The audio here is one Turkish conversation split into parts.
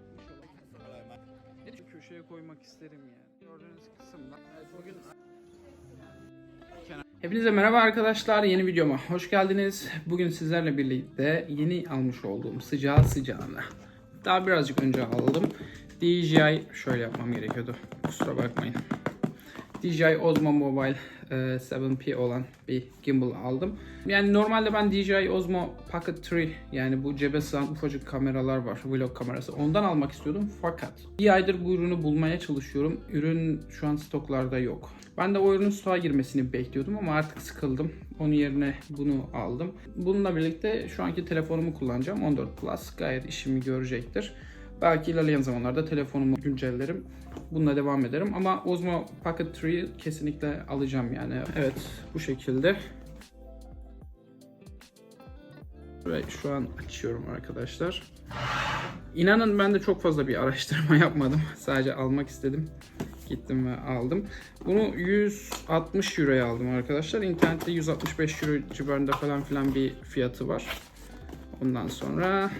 yapmış olalım. Ne şu köşeye koymak isterim yani. Gördüğünüz kısımda. Evet, bugün Hepinize merhaba arkadaşlar. Yeni videoma hoş geldiniz. Bugün sizlerle birlikte yeni almış olduğum sıcağı sıcağına. Daha birazcık önce aldım. DJI şöyle yapmam gerekiyordu. Kusura bakmayın. DJI Osmo Mobile e, 7P olan bir gimbal aldım. Yani normalde ben DJI Osmo Pocket 3 yani bu cebe sığan ufacık kameralar var. Vlog kamerası. Ondan almak istiyordum fakat bir aydır bu ürünü bulmaya çalışıyorum. Ürün şu an stoklarda yok. Ben de o ürünün stoğa girmesini bekliyordum ama artık sıkıldım. Onun yerine bunu aldım. Bununla birlikte şu anki telefonumu kullanacağım. 14 Plus gayet işimi görecektir. Belki ilerleyen zamanlarda telefonumu güncellerim. Bununla devam ederim. Ama Osmo Pocket 3'yi kesinlikle alacağım yani. Evet bu şekilde. Ve şu an açıyorum arkadaşlar. İnanın ben de çok fazla bir araştırma yapmadım. Sadece almak istedim. Gittim ve aldım. Bunu 160 Euro'ya aldım arkadaşlar. İnternette 165 Euro civarında falan filan bir fiyatı var. Ondan sonra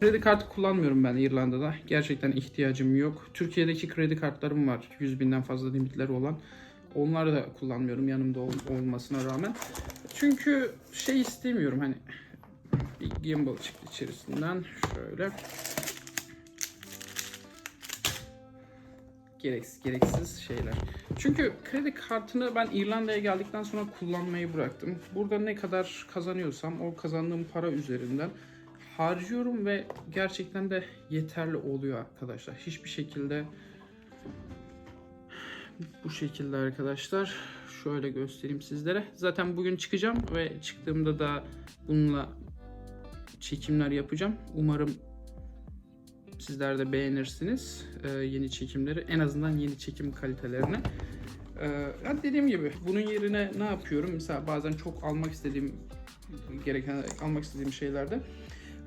Kredi kartı kullanmıyorum ben İrlanda'da. Gerçekten ihtiyacım yok. Türkiye'deki kredi kartlarım var. 100 binden fazla limitleri olan. Onları da kullanmıyorum yanımda ol- olmasına rağmen. Çünkü şey istemiyorum hani bir gimbal çıktı içerisinden şöyle. Gereksiz, gereksiz şeyler. Çünkü kredi kartını ben İrlanda'ya geldikten sonra kullanmayı bıraktım. Burada ne kadar kazanıyorsam o kazandığım para üzerinden harcıyorum ve gerçekten de yeterli oluyor arkadaşlar. Hiçbir şekilde bu şekilde arkadaşlar şöyle göstereyim sizlere. Zaten bugün çıkacağım ve çıktığımda da bununla çekimler yapacağım. Umarım sizler de beğenirsiniz e, yeni çekimleri. En azından yeni çekim kalitelerini. E, ya dediğim gibi bunun yerine ne yapıyorum? Mesela bazen çok almak istediğim gereken almak istediğim şeylerde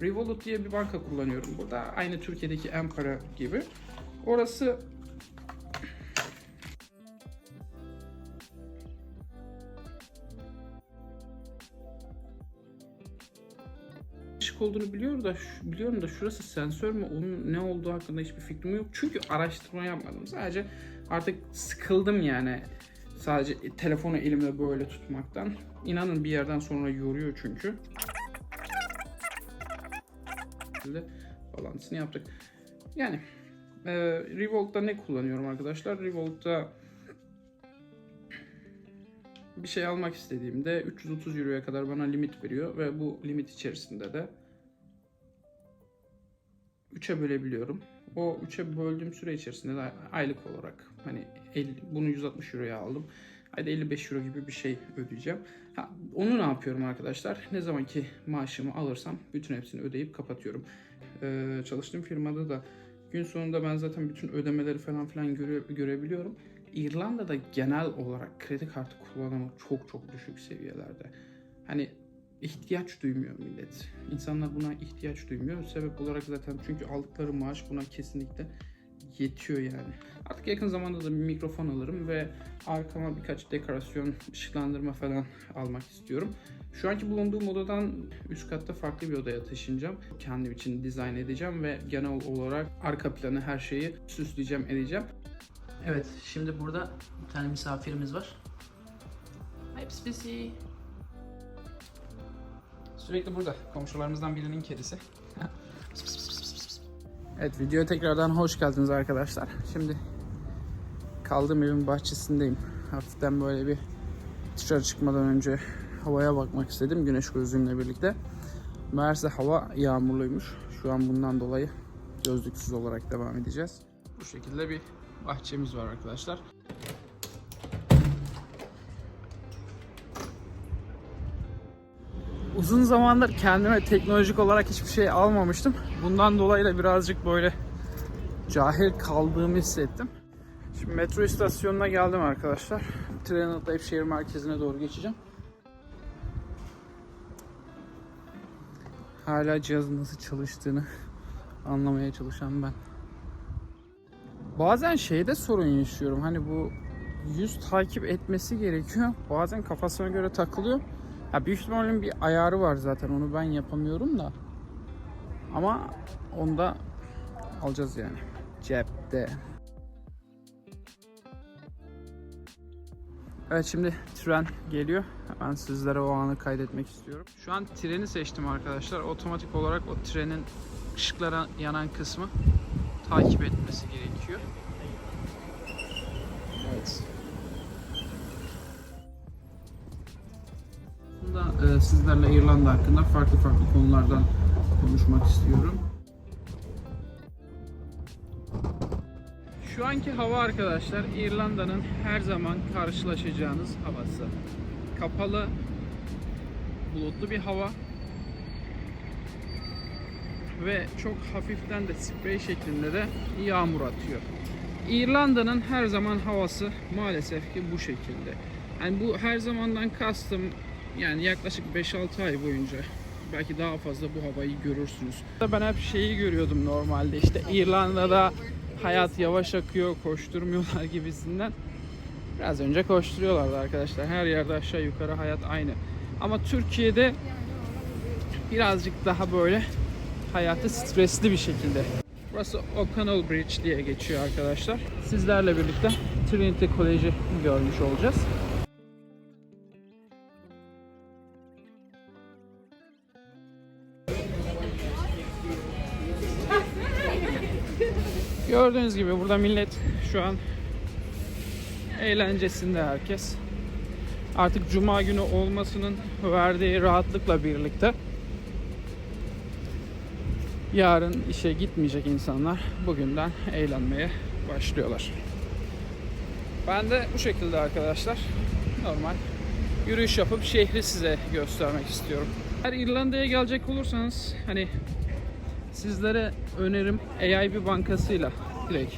Revolut diye bir banka kullanıyorum burada. Aynı Türkiye'deki Empara gibi. Orası ışık olduğunu biliyor da biliyorum da şurası sensör mü onun ne olduğu hakkında hiçbir fikrim yok. Çünkü araştırma yapmadım. Sadece artık sıkıldım yani. Sadece telefonu elimde böyle tutmaktan. İnanın bir yerden sonra yoruyor çünkü. Şekilde bağlantısını yaptık. Yani e, Revolt'ta ne kullanıyorum arkadaşlar? Revolt'ta bir şey almak istediğimde 330 Euro'ya kadar bana limit veriyor ve bu limit içerisinde de 3'e bölebiliyorum. O 3'e böldüğüm süre içerisinde de aylık olarak hani 50, bunu 160 Euro'ya aldım. Ayda 55 Euro gibi bir şey ödeyeceğim. Ha, onu ne yapıyorum arkadaşlar? Ne zamanki maaşımı alırsam bütün hepsini ödeyip kapatıyorum. Ee, çalıştığım firmada da gün sonunda ben zaten bütün ödemeleri falan filan göre, görebiliyorum. İrlanda'da genel olarak kredi kartı kullanımı çok çok düşük seviyelerde. Hani ihtiyaç duymuyor millet. İnsanlar buna ihtiyaç duymuyor. Sebep olarak zaten çünkü aldıkları maaş buna kesinlikle yetiyor yani. Artık yakın zamanda da bir mikrofon alırım ve arkama birkaç dekorasyon, ışıklandırma falan almak istiyorum. Şu anki bulunduğum odadan üst katta farklı bir odaya taşınacağım. Kendim için dizayn edeceğim ve genel olarak arka planı her şeyi süsleyeceğim, edeceğim. Evet, şimdi burada bir tane misafirimiz var. Hepsi bizi. Sürekli burada. Komşularımızdan birinin kedisi. evet videoya tekrardan hoş geldiniz arkadaşlar. Şimdi kaldığım evin bahçesindeyim. Hafiften böyle bir dışarı çıkmadan önce havaya bakmak istedim güneş gözlüğümle birlikte. Meğerse hava yağmurluymuş. Şu an bundan dolayı gözlüksüz olarak devam edeceğiz. Bu şekilde bir bahçemiz var arkadaşlar. Uzun zamandır kendime teknolojik olarak hiçbir şey almamıştım. Bundan dolayı da birazcık böyle cahil kaldığımı hissettim. Şimdi metro istasyonuna geldim arkadaşlar. Tren atlayıp şehir merkezine doğru geçeceğim. Hala cihazın nasıl çalıştığını anlamaya çalışan ben. Bazen şeyde sorun yaşıyorum. Hani bu yüz takip etmesi gerekiyor. Bazen kafasına göre takılıyor. Ya büyük ihtimalle bir ayarı var zaten. Onu ben yapamıyorum da. Ama onu da alacağız yani. Cepte. Evet şimdi tren geliyor. Ben sizlere o anı kaydetmek istiyorum. Şu an treni seçtim arkadaşlar. Otomatik olarak o trenin ışıklara yanan kısmı takip etmesi gerekiyor. Evet. Aslında e, sizlerle İrlanda hakkında farklı farklı konulardan konuşmak istiyorum. Şu anki hava arkadaşlar İrlanda'nın her zaman karşılaşacağınız havası. Kapalı, bulutlu bir hava ve çok hafiften de sprey şeklinde de yağmur atıyor. İrlanda'nın her zaman havası maalesef ki bu şekilde. Yani bu her zamandan kastım yani yaklaşık 5-6 ay boyunca belki daha fazla bu havayı görürsünüz. Ben hep şeyi görüyordum normalde işte İrlanda'da hayat yavaş akıyor, koşturmuyorlar gibisinden. Biraz önce koşturuyorlardı arkadaşlar. Her yerde aşağı yukarı hayat aynı. Ama Türkiye'de birazcık daha böyle hayatı stresli bir şekilde. Burası O'Connell Bridge diye geçiyor arkadaşlar. Sizlerle birlikte Trinity College'i görmüş olacağız. Gördüğünüz gibi burada millet şu an eğlencesinde herkes. Artık cuma günü olmasının verdiği rahatlıkla birlikte yarın işe gitmeyecek insanlar bugünden eğlenmeye başlıyorlar. Ben de bu şekilde arkadaşlar normal yürüyüş yapıp şehri size göstermek istiyorum. Eğer İrlanda'ya gelecek olursanız hani sizlere önerim AIB bankasıyla direkt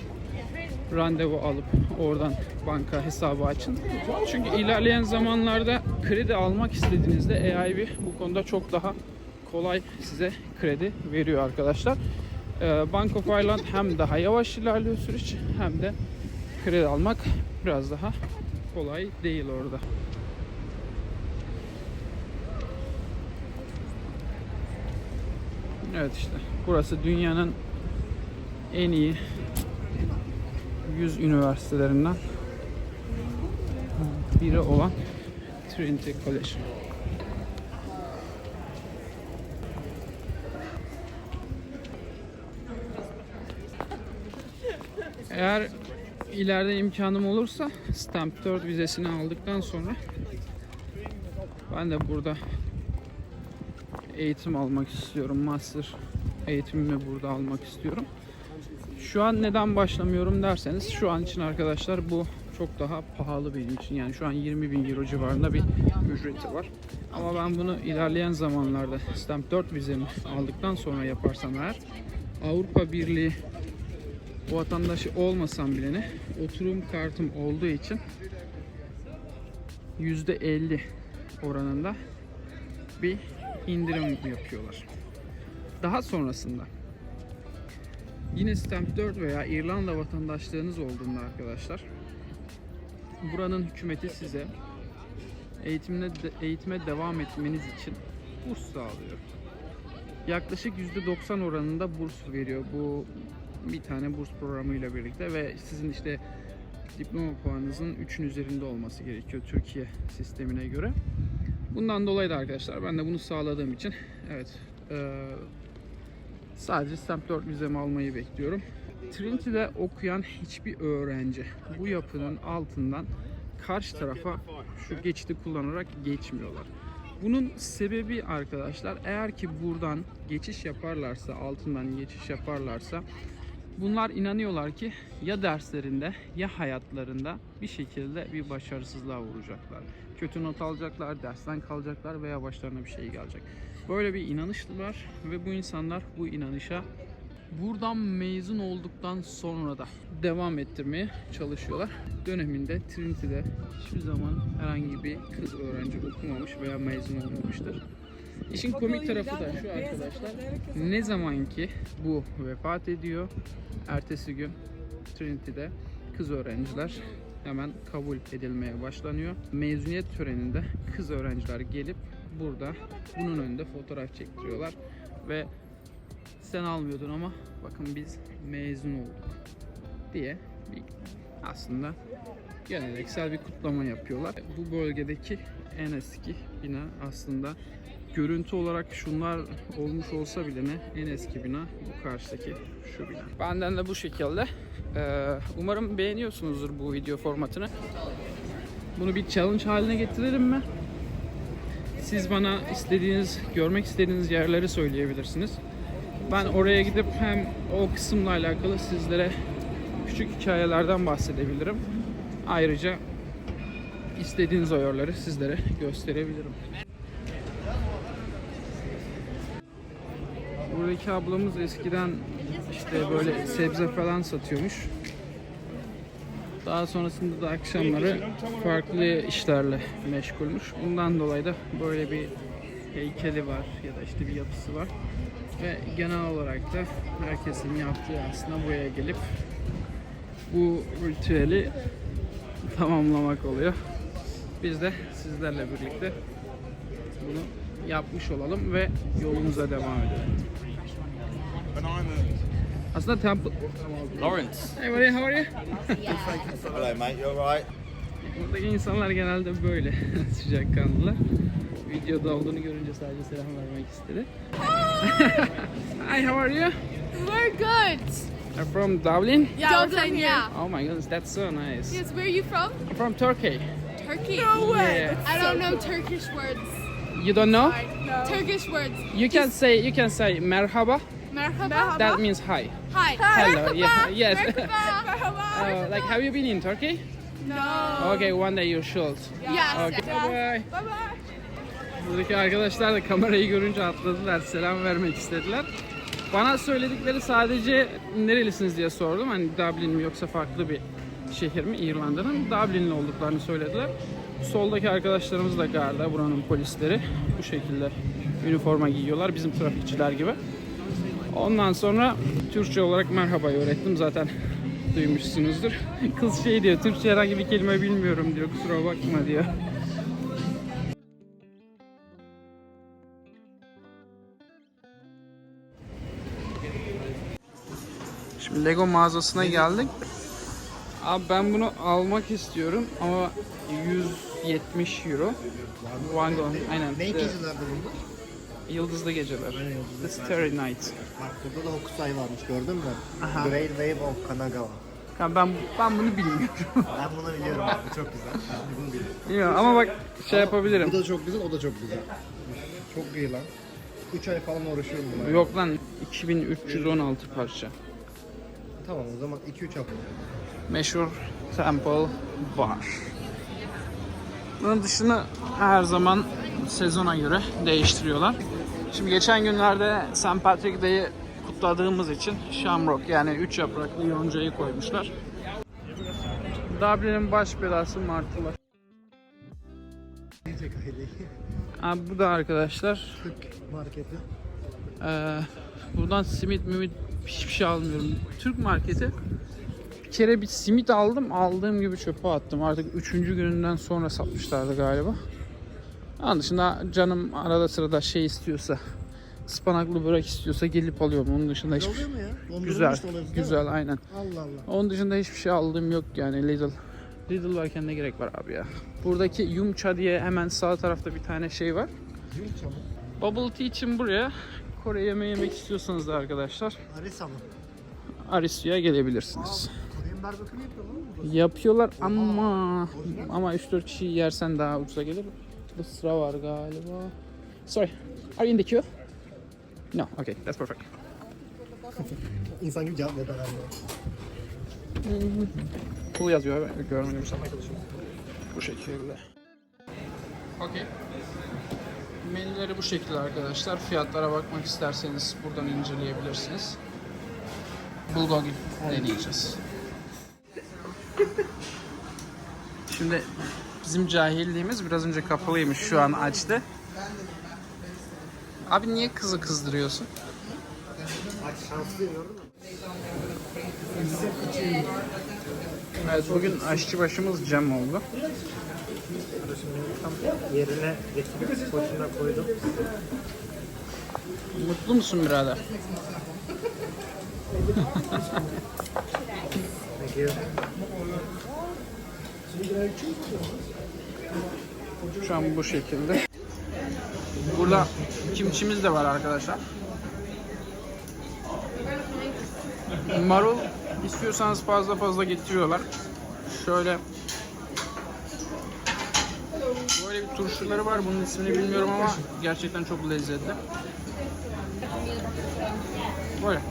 randevu alıp oradan banka hesabı açın. Çünkü ilerleyen zamanlarda kredi almak istediğinizde AIB bu konuda çok daha kolay size kredi veriyor arkadaşlar. Ee, Bank of Ireland hem daha yavaş ilerliyor süreç hem de kredi almak biraz daha kolay değil orada. Evet işte burası dünyanın en iyi 100 üniversitelerinden biri olan Trinity College. Eğer ileride imkanım olursa Stamp 4 vizesini aldıktan sonra ben de burada eğitim almak istiyorum. Master eğitimimi burada almak istiyorum. Şu an neden başlamıyorum derseniz şu an için arkadaşlar bu çok daha pahalı benim için. Yani şu an 20 bin euro civarında bir ücreti var. Ama ben bunu ilerleyen zamanlarda Stamp 4 vizemi aldıktan sonra yaparsam eğer Avrupa Birliği vatandaşı olmasam bile ne oturum kartım olduğu için %50 oranında bir indirim yapıyorlar. Daha sonrasında yine Stamp 4 veya İrlanda vatandaşlığınız olduğunda arkadaşlar buranın hükümeti size eğitimine eğitime devam etmeniz için burs sağlıyor. Yaklaşık %90 oranında burs veriyor bu bir tane burs programıyla birlikte ve sizin işte diploma puanınızın 3'ün üzerinde olması gerekiyor Türkiye sistemine göre. Bundan dolayı da arkadaşlar ben de bunu sağladığım için evet sadece Stamp 4 vizemi almayı bekliyorum. Trinity'de okuyan hiçbir öğrenci bu yapının altından karşı tarafa şu geçidi kullanarak geçmiyorlar. Bunun sebebi arkadaşlar eğer ki buradan geçiş yaparlarsa altından geçiş yaparlarsa bunlar inanıyorlar ki ya derslerinde ya hayatlarında bir şekilde bir başarısızlığa uğrayacaklar. Kötü not alacaklar, dersten kalacaklar veya başlarına bir şey gelecek. Böyle bir inanış var ve bu insanlar bu inanışa buradan mezun olduktan sonra da devam ettirmeye çalışıyorlar. Döneminde Trinity'de hiçbir zaman herhangi bir kız öğrenci okumamış veya mezun olmamıştır. İşin komik tarafı da şu arkadaşlar. Ne zaman ki bu vefat ediyor, ertesi gün Trinity'de kız öğrenciler hemen kabul edilmeye başlanıyor. Mezuniyet töreninde kız öğrenciler gelip burada bunun önünde fotoğraf çektiriyorlar ve sen almıyordun ama bakın biz mezun olduk diye bir aslında geleneksel bir kutlama yapıyorlar. Bu bölgedeki en eski bina aslında görüntü olarak şunlar olmuş olsa bile ne en eski bina bu karşıdaki şu bina. Benden de bu şekilde. Ee, umarım beğeniyorsunuzdur bu video formatını. Bunu bir challenge haline getirelim mi? Siz bana istediğiniz, görmek istediğiniz yerleri söyleyebilirsiniz. Ben oraya gidip hem o kısımla alakalı sizlere küçük hikayelerden bahsedebilirim. Ayrıca istediğiniz o yerleri sizlere gösterebilirim. Buradaki ablamız eskiden işte böyle sebze falan satıyormuş. Daha sonrasında da akşamları farklı işlerle meşgulmüş. Bundan dolayı da böyle bir heykeli var ya da işte bir yapısı var. Ve genel olarak da herkesin yaptığı aslında buraya gelip bu ritüeli tamamlamak oluyor. Biz de sizlerle birlikte bunu yapmış olalım ve yolumuza devam edelim. Aslında temple... Lawrence. Hey buddy, how are you? Hello, mate. You alright? Buradaki insanlar genelde böyle sıcakkanlılar. Videoda olduğunu görünce sadece selam vermek istedi. Hi, how are you? We're good. I'm from Dublin. Yeah, Dublin, yeah. Oh my goodness, that's so nice. Yes, where are you from? I'm from Turkey. Turkey. No Yeah. I don't know Turkish words. You don't know? Turkish words. You can say you can say merhaba. Merhaba. That means hi. Hi. Hello. Yeah. Yes. Merhaba. Uh, like, have you been in Turkey? no. Okay, one day you should. Yes. Okay. Bye bye. Bye bye. Buradaki arkadaşlar da kamerayı görünce atladılar, selam vermek istediler. Bana söyledikleri sadece nerelisiniz diye sordum. Hani Dublin mi yoksa farklı bir şehir mi İrlanda'nın? Dublin'li olduklarını söylediler. Soldaki arkadaşlarımız da garda, buranın polisleri. Bu şekilde üniforma giyiyorlar, bizim trafikçiler gibi. Ondan sonra Türkçe olarak merhabayı öğrettim zaten duymuşsunuzdur. Kız şey diyor, Türkçe herhangi bir kelime bilmiyorum diyor, kusura bakma diyor. Şimdi Lego mağazasına geldik. Abi ben bunu almak istiyorum ama 170 euro. Van Gogh, aynen. Ne gecelerdi bunlar? Yıldızlı geceler. The Starry Night. Bak burada da Hokusai varmış gördün mü? Aha. Great Wave of Kanagawa. Ya ben ben bunu bilmiyorum. Ben bunu biliyorum abi çok güzel. Ben bunu biliyorum. Bilmiyorum ama bak şey Bu yapabilirim. da çok güzel, o da çok güzel. Çok iyi lan. 3 ay falan uğraşıyorum buna. Yok lan 2316 parça. Tamam o zaman 2-3 hafta. Meşhur Temple var. Bunun dışını her zaman sezona göre değiştiriyorlar. Şimdi geçen günlerde St. Patrick Day'i kutladığımız için Shamrock yani 3 yapraklı yoncayı koymuşlar. Dublin'in baş belası martılar. Abi bu da arkadaşlar Türk marketi. Ee, buradan simit mimit hiçbir şey almıyorum. Türk marketi bir kere bir simit aldım. Aldığım gibi çöpe attım. Artık üçüncü gününden sonra satmışlardı galiba. Onun dışında canım arada sırada şey istiyorsa ıspanaklı börek istiyorsa gelip alıyorum. Onun dışında hiçbir? Dondurulmuş Güzel. olabilir? Güzel aynen. Allah Allah. Onun dışında hiçbir şey aldığım yok yani Lidl. Lidl varken ne gerek var abi ya. Buradaki Yumcha diye hemen sağ tarafta bir tane şey var. Yumça mı? Bubble tea için buraya Kore yemeği yemek istiyorsanız da arkadaşlar Arisa mı? Aristo'ya gelebilirsiniz. Korean barbekü mü yapıyorlar mı burada? Yapıyorlar ama ama 3-4 kişi yersen daha ucuza gelir. Bu sıra var galiba. Sorry. Are you in the queue? No. Okay, that's perfect. İnsan gibi cevap ver herhalde. Cool yazıyor. Görmedim sana Bu şekilde. Okay. Menüleri bu şekilde arkadaşlar. Fiyatlara bakmak isterseniz buradan inceleyebilirsiniz. Bulgogi deneyeceğiz. Şimdi bizim cahilliğimiz biraz önce kapalıymış şu an açtı. Abi niye kızı kızdırıyorsun? Aç şanslıyım gördün mü? Evet bugün aşçı başımız Cem oldu. Yerine getirip poşuna koydum. Mutlu musun birader? Thank you. Şu an bu şekilde. Burada kimçimiz de var arkadaşlar. Marul istiyorsanız fazla fazla getiriyorlar. Şöyle böyle bir turşuları var. Bunun ismini bilmiyorum ama gerçekten çok lezzetli. Böyle.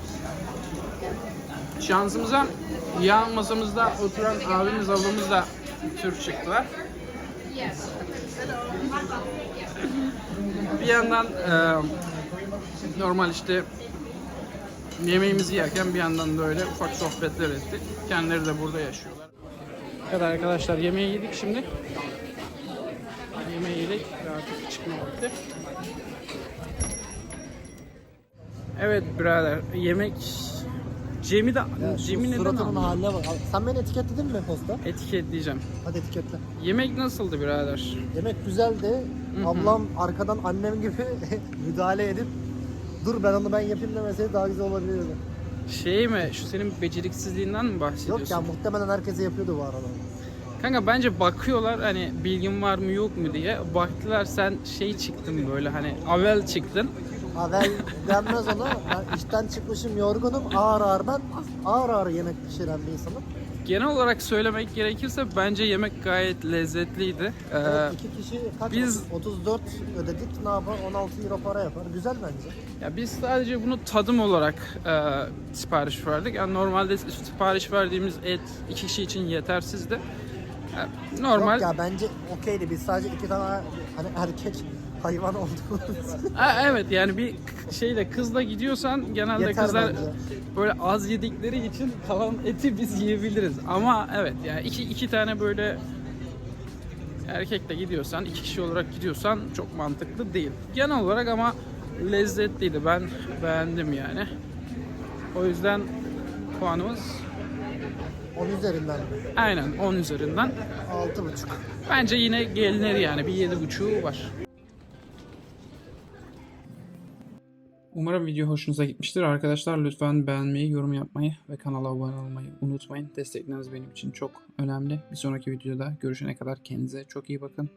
Şansımıza yan masamızda oturan abimiz ablamız da Türk çıktılar. Bir yandan e, normal işte yemeğimizi yerken bir yandan da öyle ufak sohbetler ettik. Kendileri de burada yaşıyorlar. Evet arkadaşlar yemeği yedik şimdi. Yemeği yedik ve artık çıkma vakti. Evet birader yemek Cem'i de Cem'i neden Suratımın aldın? haline bak. Sen beni etiketledin mi posta? Etiketleyeceğim. Hadi etiketle. Yemek nasıldı birader? Yemek güzeldi. Ablam arkadan annem gibi müdahale edip dur ben onu ben yapayım demeseydi daha güzel olabilirdi. Şey mi? Şu senin beceriksizliğinden mi bahsediyorsun? Yok ya muhtemelen herkese yapıyordu bu arada. Kanka bence bakıyorlar hani bilgin var mı yok mu diye. Baktılar sen şey çıktın böyle hani avel çıktın. Havel denmez ona. Ben işten çıkmışım yorgunum. Ağır ağır ben ağır ağır yemek pişiren bir insanım. Genel olarak söylemek gerekirse bence yemek gayet lezzetliydi. Ee, Evet, iki kişi kaç? biz- 34 ödedik. Ne yapar? 16 euro para yapar. Güzel bence. ya biz sadece bunu tadım olarak e, sipariş verdik. Yani normalde sipariş verdiğimiz et iki kişi için yetersizdi. Yani normal. Yok ya bence okeydi. Biz sadece iki tane hani erkek hayvan. Ha, evet yani bir şeyle kızla gidiyorsan genelde Yeter kızlar bence. böyle az yedikleri için kalan eti biz yiyebiliriz. Ama evet yani iki, iki tane böyle erkekle gidiyorsan, iki kişi olarak gidiyorsan çok mantıklı değil. Genel olarak ama lezzetliydi. Ben beğendim yani. O yüzden puanımız 10 üzerinden mi? aynen 10 üzerinden. 6,5. Bence yine gelinir yani bir 7.5'u var. Umarım video hoşunuza gitmiştir. Arkadaşlar lütfen beğenmeyi, yorum yapmayı ve kanala abone olmayı unutmayın. Destekleriniz benim için çok önemli. Bir sonraki videoda görüşene kadar kendinize çok iyi bakın.